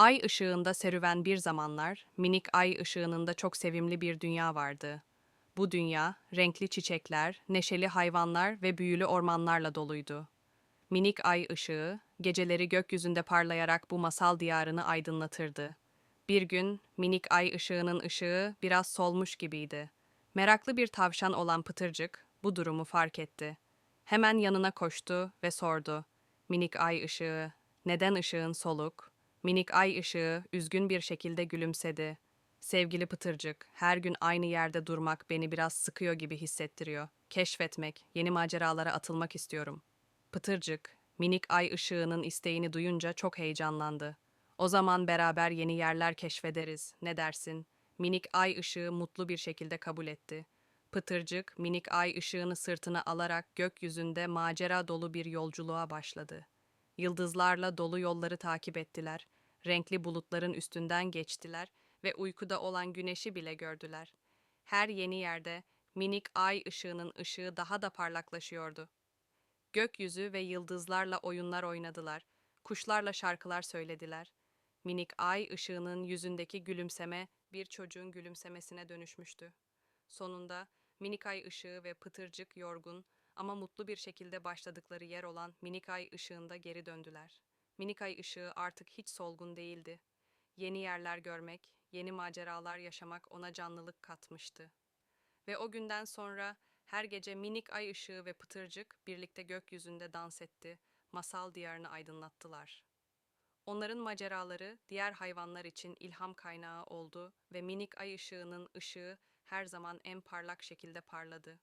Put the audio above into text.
Ay ışığında serüven bir zamanlar, minik ay ışığında çok sevimli bir dünya vardı. Bu dünya, renkli çiçekler, neşeli hayvanlar ve büyülü ormanlarla doluydu. Minik ay ışığı, geceleri gökyüzünde parlayarak bu masal diyarını aydınlatırdı. Bir gün, minik ay ışığının ışığı biraz solmuş gibiydi. Meraklı bir tavşan olan Pıtırcık, bu durumu fark etti. Hemen yanına koştu ve sordu. Minik ay ışığı, neden ışığın soluk? Minik ay ışığı üzgün bir şekilde gülümsedi. Sevgili Pıtırcık, her gün aynı yerde durmak beni biraz sıkıyor gibi hissettiriyor. Keşfetmek, yeni maceralara atılmak istiyorum. Pıtırcık, minik ay ışığının isteğini duyunca çok heyecanlandı. O zaman beraber yeni yerler keşfederiz. Ne dersin? Minik ay ışığı mutlu bir şekilde kabul etti. Pıtırcık, minik ay ışığını sırtına alarak gökyüzünde macera dolu bir yolculuğa başladı. Yıldızlarla dolu yolları takip ettiler. Renkli bulutların üstünden geçtiler ve uykuda olan güneşi bile gördüler. Her yeni yerde minik ay ışığının ışığı daha da parlaklaşıyordu. Gökyüzü ve yıldızlarla oyunlar oynadılar. Kuşlarla şarkılar söylediler. Minik ay ışığının yüzündeki gülümseme bir çocuğun gülümsemesine dönüşmüştü. Sonunda minik ay ışığı ve pıtırcık yorgun ama mutlu bir şekilde başladıkları yer olan minik ay ışığında geri döndüler. Minik ay ışığı artık hiç solgun değildi. Yeni yerler görmek, yeni maceralar yaşamak ona canlılık katmıştı. Ve o günden sonra her gece minik ay ışığı ve pıtırcık birlikte gökyüzünde dans etti, masal diyarını aydınlattılar. Onların maceraları diğer hayvanlar için ilham kaynağı oldu ve minik ay ışığının ışığı her zaman en parlak şekilde parladı.